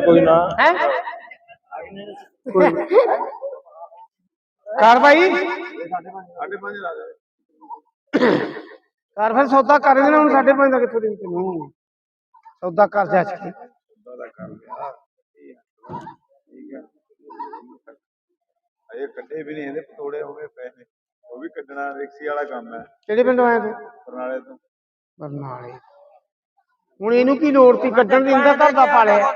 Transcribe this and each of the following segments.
ਕੋਈ ਨਾ? ਹੈ? ਕਰ ਭਾਈ? ਸਾਢੇ ਪੰਜ ਲਾ ਦੇ ਕਰ ਫਿਰ ਸੌਦਾ ਕਰ ਦੇਣਾ ਹੁਣ ਸਾਡੇ ਪੰਜ ਦਾ ਕਿੱਥੋਂ ਦੇਣ ਤੈਨੂੰ ਸੌਦਾ ਕਰ ਜਾ ਛੇ ਅਜੇ ਕੱਢੇ ਵੀ ਨਹੀਂ ਇਹਦੇ ਪਤੋੜੇ ਹੋ ਗਏ ਨੇ ਉਹ ਵੀ ਕੱਢਣਾ ਰਿਕਸੀ ਵਾਲਾ ਕੰਮ ਹੈ। ਕਿਹੜੇ ਪਿੰਡੋਂ ਆਇਆ ਤੂੰ? ਬਰਨਾਲੇ ਤੋਂ। ਬਰਨਾਲੇ। ਹੁਣ ਇਹਨੂੰ ਕੀ ਲੋੜ ਸੀ? ਕੱਢਣ ਦੀ ਇਹਦਾ ਘਰ ਦਾ ਪਾਲਿਆ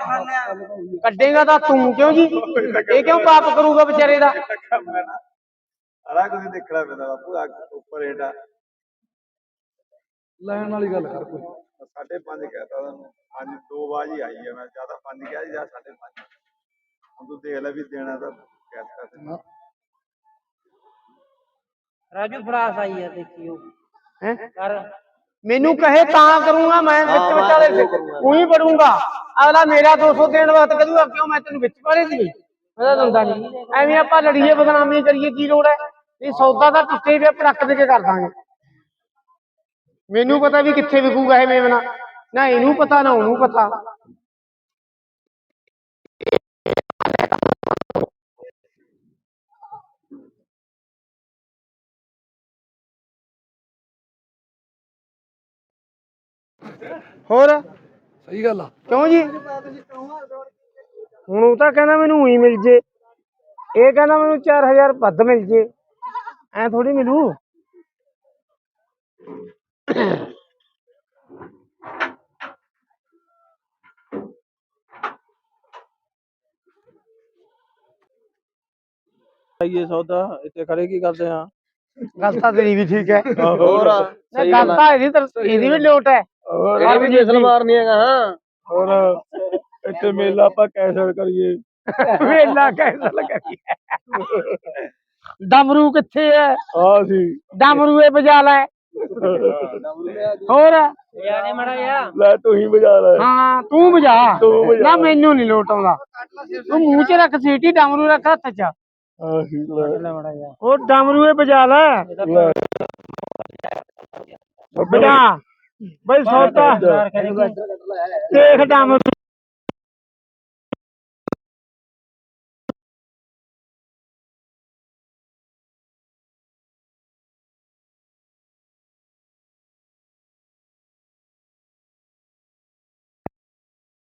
ਕੱਢੇਗਾ ਤਾਂ ਤੂੰ ਕਿਉਂ ਜੀ? ਇਹ ਕਿਉਂ ਪਾਪ ਕਰੂਗਾ ਵਿਚਾਰੇ ਦਾ? ਸਾਰਾ ਕੁਝ ਦੇਖਣਾ ਪੈਂਦਾ ਬਾਪੂ ਆ ਉੱਪਰ ਹੇਠਾਂ। ਲੈਣ ਵਾਲੀ ਗੱਲ ਕਰ ਕੋਈ। ਸਾਢੇ ਪੰਜ ਕਹਿਤਾ ਤੁਹਾਨੂੰ ਪੰਜ ਦੋ ਬਾਜੀ ਆਈ ਹੈ ਮੈਂ ਜ਼ਿਆਦਾ ਪੰਜ ਕਿਹਾ ਜਾਂ ਸਾਢੇ ਪੰਜ। ਹੁਣ ਤੂੰ ਦੇਖ ਲੈ ਵੀ ਦੇਣਾ ਤਾਂ ਕਹਿਤਾ ਤੈਨੂੰ ਰਾਜੂ ਫਰਾਸ ਆਈ ਹੈ ਦੇਖਿਓ ਹੈ? ਕਰ ਮੈਨੂੰ ਕਹੇ ਤਾਂ ਕਰੂੰਗਾ ਮੈਂ ਵਿੱਚ ਵਿਚਾਲੇ ਉਹੀ ਪੜੂੰਗਾ। ਅਗਲਾ ਮੇਰਾ 200 ਦੇਣ ਵਾਸਤੇ ਕਹੂਗਾ ਕਿਉਂ ਮੈਂ ਤੈਨੂੰ ਵਿੱਚ ਪਾੜੇ ਦੀ ਮੈਂ ਦੰਦਾ ਨਹੀਂ ਐਵੇਂ ਆਪਾਂ ਲੜੀਏ ਬਦਨਾਮੀ ਕਰੀਏ ਕੀ ਲੋੜ ਹੈ? ਇਹ ਸੌਦਾ ਤਾਂ ਟੁੱਟੇ ਵੀ ਪ੍ਰੱਕ ਦੇ ਕੇ ਕਰ ਦਾਂਗੇ। ਮੈਨੂੰ ਪਤਾ ਵੀ ਕਿੱਥੇ ਵਿਕੂਗਾ ਇਹ ਮੇਵਨਾ ਨਾ ਇਹਨੂੰ ਪਤਾ ਨਾ ਉਹਨੂੰ ਪਤਾ। ਹੋਰ? ਸਹੀ ਗੱਲ ਆ। ਕਿਉਂ ਜੀ? ਹੁਣ ਉਹ ਤਾਂ ਕਹਿੰਦਾ ਮੈਨੂੰ ਉਹੀ ਮਿਲ ਜੇ। ਇਹ ਕਹਿੰਦਾ ਮੈਨੂੰ 4000 ਵੱਧ ਮਿਲ ਜੇ। ਐ ਥੋੜੀ ਮਿਲੂ? ਇਹ ਸੌਦਾ ਇੱਥੇ ਖੜੇ ਕੀ ਕਰਦੇ ਆ? ਗੱਲ ਤਾਂ ਤੇਰੀ ਵੀ ਠੀਕ ਹੈ। ਹੋਰ ਨਾ ਗੱਲ ਤਾਂ ਇਹਦੀ ਤਾਂ ਇਹਦੀ ਵੀ ਲੋਟ ਹੈ। ਹੋਰ ਵੀ ਜੇਸਲ ਮਾਰਨੀ ਹੈਗਾ ਹਾਂ। ਹੋਰ ਇੱਥੇ ਮੇਲਾ ਆਪਾਂ ਕੈਂਸਲ ਕਰੀਏ। ਵੇਲਾ ਕੈਸਲ ਕਰੀਏ। ਡਮਰੂ ਕਿੱਥੇ ਹੈ ਆ ਸੀ ਡਮਰੂਏ ਵਜਾ ਲੈ। ਹੋਰ? ਯਾਰੇ ਮੜਾ ਜਾ ਲੈ ਤੂੰ ਹੀ ਵਜਾ ਲੈ। ਹਾਂ ਤੂੰ ਵਜਾ। ਨਾ ਮੈਨੂੰ ਨਹੀਂ ਲੋਟ ਆਉਂਦਾ। ਤੂੰ ਮੂੰਹ 'ਚ ਰੱਖ ਸੀਟੀ ਡਮਰੂ ਰੱਖ ਹੱਥ 'ਚ। ਉਹ ਡਮਰੂਏ ਵਜਾ ਲੈ। ਵਜਾ ਬਈ ਸੌਦਾ। ਦੇਖ ਡਮਰੂ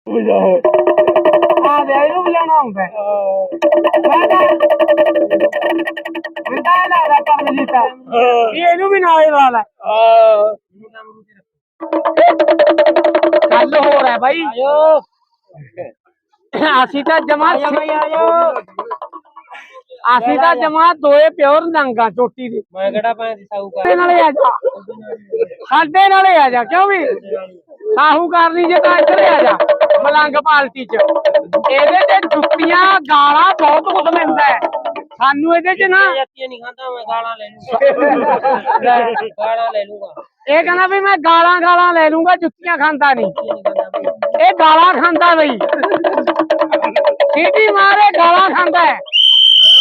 ਵਜਾ ਆ ਦੇ ਇਹਨੂੰ ਵਜਾਉਣਾ ਹੁੰਦਾ ਹੈ। ਮੈਂ ਤਾਂ ਮੈਂ ਤਾਂ ਕੰਮ ਜੀਤਾ ਵੀ ਇਹਨੂੰ ਵੀ ਨਾਲ ਹੀ ਲਾ। ਲੈ ਆ ਗੱਲ ਹੋਰ ਹੈ ਬਾਈ। ਅਸੀਂ ਤਾਂ ਜਮਾ ਅਸੀਂ ਤਾਂ ਜਮਾ ਦੋਏ ਪਿਓਰ ਨੰਗਾ ਚੋਟੀ ਦੇ। ਮੈਂ ਕਿਹੜਾ ਭਾਂ ਦੀ ਸਾਊਕਾਰ ਸਾਡੇ ਨਾਲੇ ਆ ਜਾ। ਸਾਡੇ ਨਾਲੇ ਆ ਜਾ ਕਿਉਂ ਵੀ? ਸਾਹੂਕਾਰ ਨਹੀਂ ਜੇ ਤਾਂ ਇੱਧਰ ਆ ਜਾ ਮਲੰਗ ਪਾਲਟੀ ਚ। ਇਹਦੇ ਤੇ ਜੁੱਤੀਆਂ ਗਾਲਾਂ ਬਹੁਤ ਕੁਝ ਮਿਲਦਾ ਹੈ। ਸਾਨੂੰ ਇਹਦੇ ਚ ਨਾ ਜਾਤੀਆਂ ਨਹੀਂ ਖਾਂਦਾ ਮੈਂ ਗਾਲਾਂ ਲੈ ਲੂੰਗਾ। ਗਾਲਾਂ ਲੈ ਲੂੰਗਾ। ਇਹ ਕਹਿੰਦਾ ਵੀ ਮੈਂ ਗਾਲਾਂ ਗਾਲਾਂ ਲੈ ਲੂੰਗਾ ਜੁੱਤੀਆਂ ਖਾਂਦਾ ਨਹੀਂ। ਇਹ ਗਾਲਾਂ ਖਾਂਦਾ ਬਈ। ਸੀਟੀ ਮਾਰੇ ਗਾਲਾਂ ਖਾਂਦਾ ਹੈ।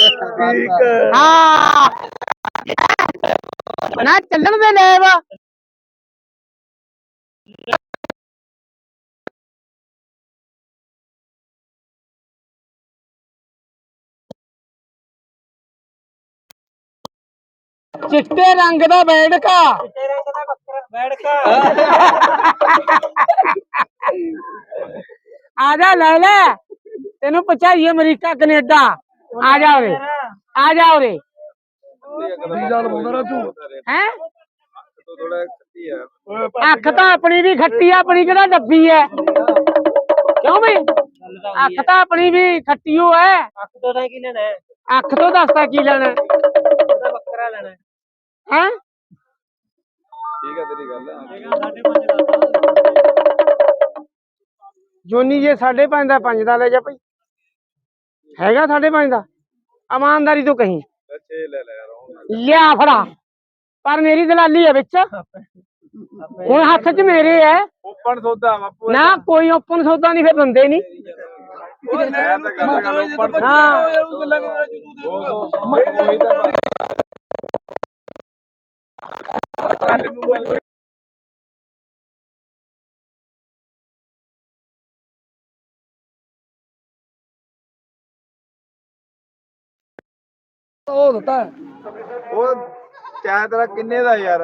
ਠੀਕ ਹੈ। ਹਾਂ। ਨਾ ਚੱਲਣ ਦੇ ਲੈ ਵਾ ਚਿੱਟੇ ਰੰਗ ਦਾ ਬੈੜਕਾ ਆ ਜਾ ਲੈ ਲੈ। ਤੈਨੂੰ ਪਹੁੰਚਾਈਏ ਅਮਰੀਕਾ ਕੈਨੇਡਾ। ਆ ਜਾ ਉਰੇ। ਆ ਜਾ ਉਰੇ। ਬੰਦਾ ਰਾਜੂ? ਹੈ? ਤੋਂ ਥੋੜਾ ਖੱਟੀ ਆ ਅੱਖ ਤਾਂ ਆਪਣੀ ਵੀ ਖੱਟੀ ਆ ਆਪਣੀ ਕਿਹੜਾ ਡੱਬੀ ਐ? ਕਿਉਂ ਬਈ? ਅੱਖ ਤਾਂ ਆਪਣੀ ਵੀ ਖੱਟੀ ਓ ਐ। ਅੱਖ ਤੋਂ ਤਾਂ ਕੀ ਲੈਣਾ? ਹੈ ਅੱਖ ਤੋਂ ਦੱਸਦਾ ਕੀ ਲੈਣਾ? ਬੱਕਰਾ ਲੈਣਾ। ਹੈ ਹੈ ਠੀਕ ਹੈ ਤੇਰੀ ਗੱਲ ਜੋਨੀ ਜੇ 5.5 ਦਾ 5 ਦਾ ਲੈ ਜਾ ਭਾਈ ਹੈਗਾ 5.5 ਦਾ ਇਮਾਨਦਾਰੀ ਤੋਂ ਕਹੀਂ ਅੱਛੇ ਲੈ ਲੈ ਯਾਰ ਹੁਣ ਲਿਆ ਫੜਾ ਪਰ ਮੇਰੀ ਦਲਾਲੀ ਹੈ ਵਿੱਚ ਹੁਣ ਹੱਥ 'ਚ ਮੇਰੇ ਐ ਓਪਨ ਸੌਦਾ ਬਾਪੂ ਨਾ ਕੋਈ ਓਪਨ ਸੌਦਾ ਨਹੀਂ ਫਿਰ ਦਿੰਦੇ ਨਹੀਂ ਮੈਂ ਤਾਂ ਗੱਲ ਕਰ ਓਪਨ ਹਾਂ ਯਾਰ ਉਹ ਦਿੱਤਾ ਉਹ ਚਾਹ ਤੇਰਾ ਕਿੰਨੇ ਦਾ ਯਾਰ?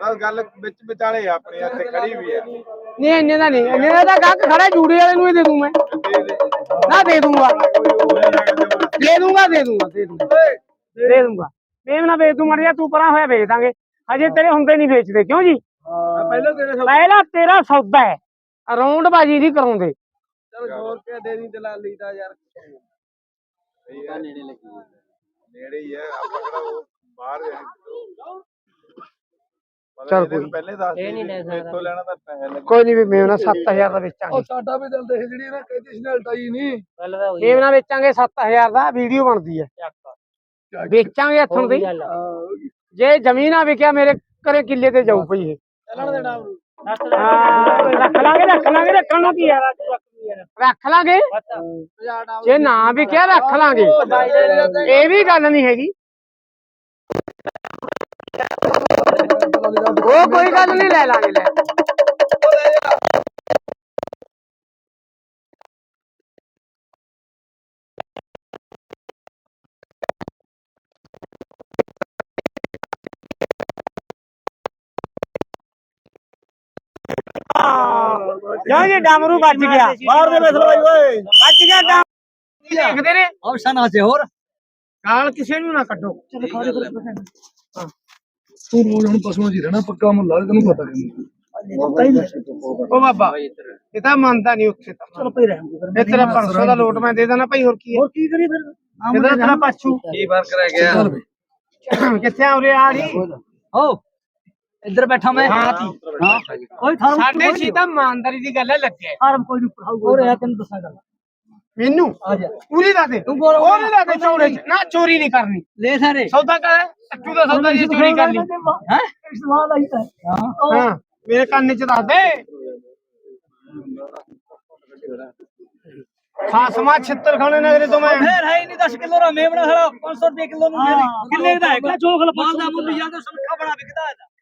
ਬਸ ਗੱਲ ਵਿੱਚ ਵਿਚਾਲੇ ਆਪਣੇ ਇੱਥੇ ਖੜੀ ਵੀ ਆ। ਨਹੀਂ ਇੰਨੇ ਦਾ ਨਹੀਂ। ਇੰਨੇ ਦਾ ਗੱਕ ਖੜਾ ਜੂੜੇ ਵਾਲੇ ਨੂੰ ਹੀ ਦੇ ਦੂੰ ਮੈਂ। ਨਾ ਦੇ ਦੂੰਗਾ। ਦੇ ਦੂੰਗਾ ਦੇ ਦੂੰਗਾ ਦੇ ਦੂੰਗਾ। ਦੇ ਦੂੰਗਾ। ਵੇਚ ਨਾ ਵੇਚ ਦੂੰ ਮਰਿਆ ਤੂੰ ਪਰਾਂ ਹੋਇਆ ਵੇਚ ਦਾਂਗੇ। ਹਜੇ ਤੇਰੇ ਹੁੰਦੇ ਨਹੀਂ ਵੇਚਦੇ ਕਿਉਂ ਜੀ? ਪਹਿਲਾਂ ਤੇਰੇ ਸੌ ਪਹਿਲਾ ਤੇਰਾ ਸੌਦਾ ਹੈ। ਅਰਾਊਂਡ ਬਾਜੀ ਨਹੀਂ ਕਰਾਉਂਦੇ। ਚਲ 100 ਰੁਪਏ ਦੇ ਦੀ ਦਲਾਲੀ ਦਾ ਯਾਰ। ਪਤਾ ਨੇੜੇ ਲੱਗੀ ਨੇੜੇ ਹੀ ਹੈ ਆਪਾਂ ਕਿਹੜਾ ਉਹ ਬਾਹਰ ਹੈ ਚੱਲ ਚੱਲ ਕੋਈ। ਪਹਿਲੇ ਦੱਸ ਇਹ ਨਹੀਂ ਲੈ ਸਕਦਾ। ਇੱਥੋਂ ਲੈਣਾ ਤਾਂ ਪੈਸੇ ਲੱਗੇ। ਕੋਈ ਨਹੀਂ ਵੀ ਮੇਮ ਨਾ 7000 ਦਾ ਵੇਚਾਂਗੇ। ਉਹ ਸਾਡਾ ਵੀ ਦਿਲ ਦੇਖ ਜਿਹੜੀ ਨਾ ਕਹਿੰਦੀ ਸੀ ਨਲਟਾਈ ਨਹੀਂ। ਗੱਲ ਤਾਂ ਹੋਈ ਮੇਮ ਨਾ ਵੇਚਾਂਗੇ 7000 ਦਾ ਵੀਡੀਓ ਬਣਦੀ ਹੈ। ਵੇਚਾਂਗੇ ਹੱਥੋਂ ਦੀ। ਜੇ ਜ਼ਮੀਨ ਆ ਵਿਕਿਆ ਮੇਰੇ ਘਰੇ ਕਿੱਲੇ ਤੇ ਜਾਊ ਪਈ ਇਹ। ਚੱਲਣ ਦੇਣਾ ਹਾਂ ਰੱਖ ਲਾਂਗੇ ਰੱਖ ਲਾਂਗੇ ਰੱਖਣ ਨੂੰ ਕੀ ਹੈ ਰੱਖ ਲਾਂਗੇ ਜੇ ਨਾ ਵਿਕਿਆ ਰੱਖ ਲਾਂਗੇ। ਇਹ ਵੀ ਗੱਲ ਨਹੀਂ ਹੈਗੀ। ਉਹ ਕੋਈ ਗੱਲ ਨਹੀਂ ਲੈ ਲਾਂਗੇ ਲੈ। ਕਿਉਂ ਜੀ ਡਾਮਰੂ ਵੱਜ ਗਿਆ? ਬਾਹਰ ਦੇ ਵੇਖ ਬਾਈ ਓਏ। ਵੱਜ ਗਿਆ ਡਾਮ ਦੇਖਦੇ ਨੇ। ਆਪਸ਼ਨ ਆ ਹੋਰ। ਗਾਲ ਕਿਸੇ ਨੂੰ ਨਾ ਕੱਢੋ। ਤੂੰ ਰੋਜ਼ ਹੁਣ ਪਸ਼ੂਆਂ ਜੀ ਰਹਿਣਾ ਪੱਕਾ ਮੁੱਲਾ ਤੈਨੂੰ ਪਤਾ ਨਹੀਂ। ਉਹ ਬਾਬਾ ਇਹ ਤਾਂ ਮੰਨਦਾ ਨਹੀਂ ਉੱਥੇ ਤਾਂ। ਚਲ ਪਈ ਰਹਿਣ ਇਹ ਤੇਰਾ 500 ਦਾ ਲੋਟ ਮੈਂ ਦੇ ਦੇਣਾ ਭਾਈ ਹੋਰ ਕੀ ਹੈ? ਹੋਰ ਕੀ ਕਰੀ ਫਿਰ? ਇਹਦਾ ਤੇਰਾ ਪਾਛੂ ਕੀ ਫ਼ਰਕ ਰਹਿ ਗਿਆ? ਕਿੱਥੇ ਆ ਉਰੇ ਆ ਰਹੀ? ਹੋ। ਇੱਧਰ ਬੈਠਾ ਮੈਂ ਹਾਂ ਤੀ ਹਾਂ ਕੋਈ ਥਾਰ ਸਾਡੇ ਸੀ ਤਾਂ ਇਮਾਨਦਾਰੀ ਦੀ ਗੱਲ ਹੈ ਲੱਗਿਆ ਫਾਰਮ ਕੋਈ ਨਹੀਂ ਪੜਾਊਗਾ ਹੋਰ ਯਾਰ ਤੈਨੂੰ ਦੱਸਾਂ ਗੱਲ ਮੈਨੂੰ ਆ ਜਾ ਪੂਰੀ ਦਾ ਦੇ ਤੂੰ ਬੋਲ- ਉਹ ਨਹੀਂ ਲਾ ਦੇ ਚੌੜੇ ਚ ਨਾ ਚੋਰੀ ਨਹੀਂ ਕਰਨੀ ਲੈ ਸਾਰੇ ਸੌਦਾ ਕਰ ਅੱਟੂ ਦਾ ਸੌਦਾ ਜੇ ਚੋਰੀ ਕਰ ਲਈ ਹੈ ਸਵਾਲ ਆਈ ਤਾਂ ਹਾਂ ਹਾਂ ਮੇਰੇ ਕੰਨ ਚ ਦੱਸ ਦੇ ਖਾਸਮਾ ਛਿੱਤਰ ਖਾਣੇ ਨਗਰੇ ਤੋਂ ਮੈਂ ਫੇਰ ਹੈ ਹੀ ਨਹੀਂ 10 ਕਿਲੋ ਦਾ ਮੇਵਣਾ ਖੜਾ 500 ਰੁਪਏ ਕਿਲੋ ਨੂੰ ਦੇ ਕਿੰਨੇ ਦਾ ਹੈ ਜੋ ਖਲ ਮਾਲ ਦਾ ਮੁੱਲ ਜਾਂ ਤਾਂ ਸੁਨਖਾ ਬਣਾ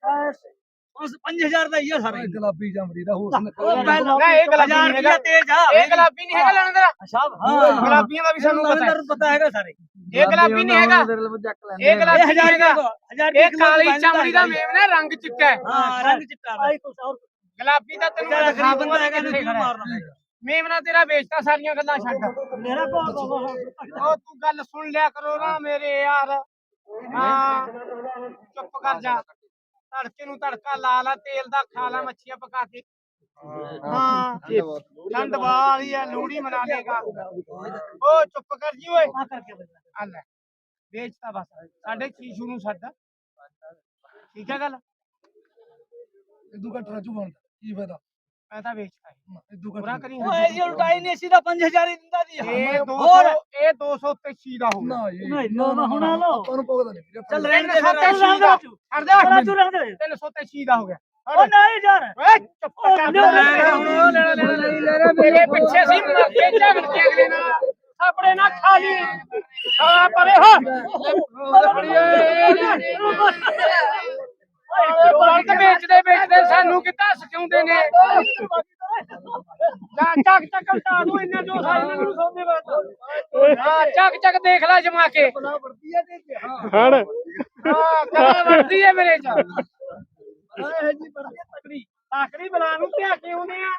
ਹੈ 5000 ਦਾ ਹੀ ਆ ਸਾਰਾ ਗੁਲਾਬੀ ਜਮਰੀ ਦਾ ਹੋਰ ਨਾ ਇਹ ਗੁਲਾਬੀ ਨਹੀਂ ਹੈਗਾ। ਤੇਜ ਆ। ਇਹ ਗੁਲਾਬੀ ਨਹੀਂ ਹੈਗਾ ਲੈਣਾ ਤੇਰਾ ਸਾਹਿਬ ਹਾਂ। ਗੁਲਾਬੀਆਂ ਦਾ ਵੀ ਸਾਨੂੰ ਪਤਾ ਹੈ। ਪਤਾ ਹੈਗਾ ਸਾਰੇ। ਇਹ ਗੁਲਾਬੀ ਨਹੀਂ ਹੈਗਾ। ਇਹ ਇਹ ਗੁਲਾਬੀ ਨਹੀਂ ਹਜ਼ਾਰ ਹੈਗਾ। ਹਜ਼ਾਰ ਇਹ ਕਾਲੀ ਚਮੜੀ ਦਾ ਮੇਮ ਨੇ ਰੰਗ ਚਿੱਟਾ ਹੈ। ਹਾਂ ਰੰਗ ਚਿੱਟਾ ਆਈ ਕੁਛ ਹੋਰ ਗੁਲਾਬੀ ਦਾ ਤੈਨੂੰ ਮੈਂ ਤੇਰਾ ਦਿਖਾ ਗਰੀਬ ਦੂੰਗਾ ਬੰਦਾ ਹੈਗਾ ਕਿੱਥੇ ਨਹੀਂ ਖੜਾ ਹੈ। ਮਾਰਨਾ ਮੇਮ ਨਾ ਤੇਰਾ ਵੇਚਤਾ ਸਾਰੀਆਂ ਗੱਲਾਂ ਛੱਡ। ਮੇਰਾ ਕੋਲ ਉਹ ਤੂੰ ਗੱਲ ਸੁਣ ਲਿਆ ਕਰੋ ਨਾ ਮੇਰੇ ਯਾਰ। ਹਾਂ। ਚੁੱਪ ਕਰ ਜਾ। ਤੜਕੇ ਨੂੰ ਤੜਕਾ ਲਾ ਲਾ ਤੇਲ ਦਾ ਖਾ ਲਾ ਮੱਛੀਆਂ ਪਕਾ ਕੇ। ਹਾਂ। ਠੰਡ ਵਾਲੀ ਆ ਲੋਹੜੀ ਮਨਾ ਲੇਗਾ ਉਹ ਚੁੱਪ ਕਰ ਜੀ ਓਏ। ਆ ਲੈ ਵੇਚਤਾ ਬਸ। ਸਾਡੇ ਸ਼ੀਸ਼ੂ ਨੂੰ ਛੱਡ ਠੀਕ ਹੈ ਗੱਲ? ਇਦੂ ਘੱਟ ਰਾਜੂ ਬਣ ਕੀ ਫਾਇਦਾ? ਤਾਂ ਵੇਚਤਾ ਪੂਰਾ ਕਰੀ ਓਏ ਜੀ ਉਲਟਾਈ ਨਹੀਂ ਸੀ ਦਾ 5000 ਹੀ ਦਿੰਦਾ ਜੀ ਇਹ 200 ਹੋਰ ਇਹ 200 ਤੇ ਛੀ ਦਾ ਹੋ ਗਿਆ। ਨਾ ਇਹ ਨਾ ਨਾ ਹੁਣ ਲੋ ਆਪਾਂ ਨੂੰ ਪੋਗਦਾ ਨਹੀਂ ਵੀਰੇ ਚੱਲ ਰਹਿਣ ਰਹਿਣ ਦੇ ਦੇ ਛੱਡ ਦੇ ਦੇ। ਰਾਜੂ। ਰਹਿਣ ਦੇ 300 ਤੇ ਛੀ ਦਾ ਹੋ ਗਿਆ। ਉਹ ਨਹੀਂ ਯਾਰ। ਓਏ ਚੁੱਪ ਕਰ। ਲੈ ਲੈ ਲੈ ਹੁਣ ਲੈ ਲੈ ਲੈ ਲੈ ਮੇਰੇ ਪਿੱਛੇ ਸੀ ਮੱਕੇ ਝਗੜ ਕੇ ਅਗਲੇ ਨਾਲ। ਆਪਣੇ ਨਾਲ ਖਾ ਲਈ ਆ ਪਰੇ ਹੋ। ਓਏ ਤੇ ਵੇਚਦੇ ਵੇਚਦੇ ਸਾਨੂੰ ਕਿੱਦਾਂ ਸਚਾਉਂਦੇ ਨੇ? ਜਾ ਚੱਕ ਚੱਕ ਉਲਟਾ ਨੂੰ ਇੰਨੇ ਜੋ ਸਾਈ ਨੂੰ ਸੌਦੇ ਬਾਤ ਹਾਂ ਚੱਕ ਚੱਕ ਦੇਖ ਲੈ ਜਮਾ ਕੇ ਹਣ। ਹਾਂ ਕਲਾ ਵਰਦੀ ਹੈ ਮੇਰੇ ਚ। ਤਾਕੜੀ ਬਣਾ ਨੂੰ ਧਿਆ ਕੇ ਆਉਨੇ ਆ।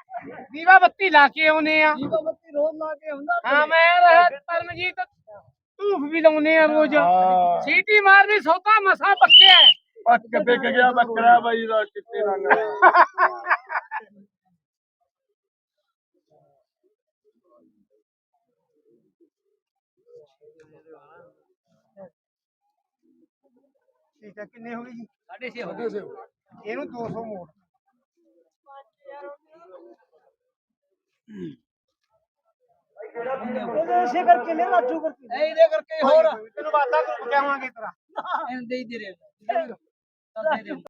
ਦੀਵਾ ਬੱਤੀ ਲਾ ਕੇ ਆਉਨੇ ਆ। ਬੱਤੀ ਰੋਜ਼ ਲਾ ਕੇ ਹੁੰਦਾ ਹਾਂ ਮੈਂ ਰਹਾ ਪਰਮਜੀਤ ਧੂਫ ਵੀ ਲਾਉਨੇ ਆ ਰੋਜ਼। ਸੀਟੀ ਮਾਰਦੀ ਸੌਦਾ ਮਸਾ ਪੱਕਿਆ ਹੈ। ਪੱਕ ਕੇ ਗਿਆ ਬੱਕਰਾ ਬਾਈ ਦਾ ਚਿੱਟੇ ਰੰਗ ਦਾ। ਠੀਕ ਹੈ ਕਿੰਨੇ ਹੋ ਗਏ ਜੀ? ਸਾਡੇ ਸੇ ਹੋ ਗਏ। ਇਹਨੂੰ 200 ਮੋੜ। ਐਸੇ ਕਰਕੇ ਲੈ ਰਾਜੂ ਕਰਕੇ। ਇਹਦੇ ਕਰਕੇ ਹੋਰ। ਤੈਨੂੰ ਵਾਦਾ ਕਰ ਕੇ ਆਵਾਂਗੇ ਤੇਰਾ ਇਹਦੇ ਹੀ ਦੇ ਰਹੇ